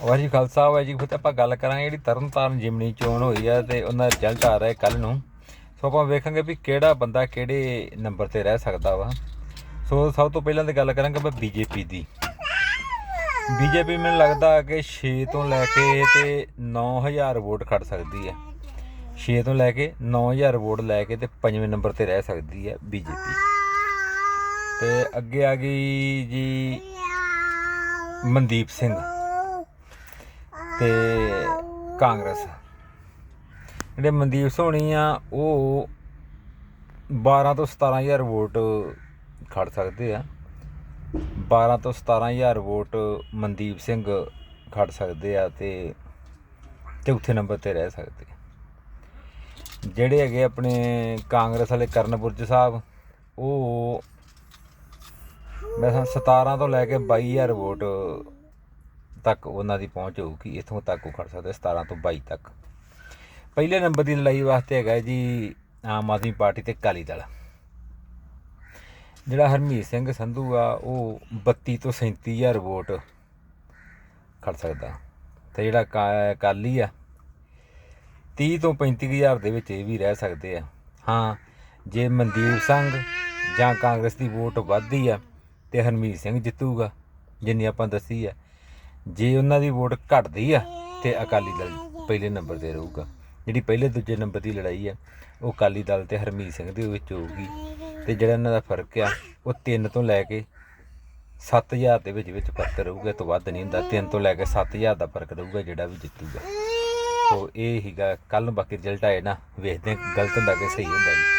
ਵਾਹਿਗੁਰੂ ਜੀ ਖਾਲਸਾ, ਵਾਹਿਗੁਰੂ ਜੀ ਕੀ ਫਤਿਹ। ਆਪਾਂ ਗੱਲ ਕਰਾਂਗੇ ਜਿਹੜੀ ਤਰਨਤਾਰਨ ਜਿਮਨੀ ਚੋਣ ਹੋਈ ਆ ਤੇ ਉਹਨਾਂ ਦਾ ਰਿਜ਼ਲਟ ਆ ਰਿਹਾ ਕੱਲ ਨੂੰ। ਸੋ ਆਪਾਂ ਵੇਖਾਂਗੇ ਵੀ ਕਿਹੜਾ ਬੰਦਾ ਕਿਹੜੇ ਨੰਬਰ ਤੇ ਰਹਿ ਸਕਦਾ ਵਾ। ਸੋ ਸਭ ਤੋਂ ਪਹਿਲਾਂ ਤੇ ਗੱਲ ਕਰਾਂਗੇ ਆਪਾਂ ਬੀਜੇਪੀ ਦੀ। ਬੀਜੇਪੀ ਮੈਨੂੰ ਲੱਗਦਾ ਕਿ 6 ਤੋਂ ਲੈ ਕੇ ਤੇ 9000 ਵੋਟ ਖੜ ਸਕਦੀ ਹੈ 6 ਤੋਂ ਲੈ ਕੇ 9000 ਵੋਟ ਲੈ ਕੇ ਤੇ ਪੰਜਵੇਂ ਨੰਬਰ ਤੇ ਰਹਿ ਸਕਦੀ ਹੈ ਬੀਜੇਪੀ ਤੇ ਅੱਗੇ ਆ ਗਈ ਜੀ ਮਨਦੀਪ ਸਿੰਘ। ਤੇ ਕਾਂਗਰਸ। ਜਿਹੜੇ ਮਨਦੀਪ ਸੋਹਣੀ ਆ, ਉਹ 12 ਤੋਂ 17000 ਵੋਟ ਖੜ ਸਕਦੇ ਆ। 12 ਤੋਂ 17000 ਵੋਟ ਮਨਦੀਪ ਸਿੰਘ ਖੜ ਸਕਦੇ ਆ ਤੇ ਚੌਥੇ ਨੰਬਰ ਤੇ ਰਹਿ ਸਕਦੇ ਜਿਹੜੇ ਹੈਗੇ ਆਪਣੇ ਕਾਂਗਰਸ ਵਾਲੇ ਕਰਨਪੁਰਜ ਸਾਹਿਬ, ਉਹ ਮੈਂ ਕਿਹਾ 17 ਤੋਂ ਲੈ ਕੇ 22000 ਵੋਟ ਤੱਕ ਉਹਨਾਂ ਦੀ ਪਹੁੰਚ ਹੋਊਗੀ, ਇੱਥੋਂ ਤੱਕ ਉਹ ਖੜ ਸਕਦੇ 17 ਤੋਂ 22 ਤੱਕ। ਪਹਿਲੇ ਨੰਬਰ ਦੀ ਲੜਾਈ ਵਾਸਤੇ ਹੈਗਾ ਜੀ ਆਮ ਆਦਮੀ ਪਾਰਟੀ ਤੇ ਅਕਾਲੀ ਦਲ। ਜਿਹੜਾ ਹਰਮੀਤ ਸਿੰਘ ਸੰਧੂ ਆ, ਉਹ 32 ਤੋਂ 37000 ਵੋਟ ਖੜ ਸਕਦਾ। ਤੇ ਜਿਹੜਾ ਕਾ- ਅਕਾਲੀ ਆ 30 ਤੋਂ 35000 ਦੇ ਵਿੱਚ ਇਹ ਵੀ ਰਹਿ ਸਕਦੇ ਆ। ਹਾਂ, ਜੇ ਮਨਦੀਪ ਸਿੰਘ ਜਾਂ ਕਾਂਗਰਸ ਦੀ ਵੋਟ ਵੱਧਦੀ ਆ ਤੇ ਹਰਮੀਤ ਸਿੰਘ ਜਿੱਤੂਗਾ, ਜਿੰਨੀ ਆਪਾਂ ਦੱਸੀ ਆ। ਜੇ ਉਹਨਾਂ ਦੀ ਵੋਟ ਘਟਦੀ ਆ ਤੇ ਅਕਾਲੀ ਦਲ ਪਹਿਲੇ ਨੰਬਰ ਤੇ ਰਹੂਗਾ। ਜਿਹੜੀ ਪਹਿਲੇ ਦੂਜੇ ਨੰਬਰ ਦੀ ਲੜਾਈ ਆ, ਉਹ ਅਕਾਲੀ ਦਲ ਤੇ ਹਰਮੀਤ ਸਿੰਘ ਦੇ ਵਿੱਚ ਹੋਊਗੀ। ਤੇ ਜਿਹੜਾ ਇਹਨਾਂ ਦਾ ਫ਼ਰਕ ਆ, ਉਹ 3 ਤੋਂ ਲੈ ਕੇ 7000 ਦੇ ਵਿੱਚ ਵਿੱਚ ਫ਼ਰਕ ਰਹੂਗਾ ਤੋਂ ਵੱਧ ਨਹੀਂ ਹੁੰਦਾ। 3 ਤੋਂ ਲੈ ਕੇ 7000 ਦਾ ਫ਼ਰਕ ਰਹੂਗਾ, ਜਿਹੜਾ ਵੀ ਜਿੱਤੂਗਾ। ਸੋ ਇਹ ਹੀਗਾ ਕੱਲ ਨੂੰ ਬਾਕੀ ਰਿਜ਼ਲਟ ਆਏ ਨਾ, ਵੇਖਦੇ ਗਲਤ ਹੁੰਦਾ ਕਿ ਸਹੀ ਹੁੰਦਾ ਜੀ।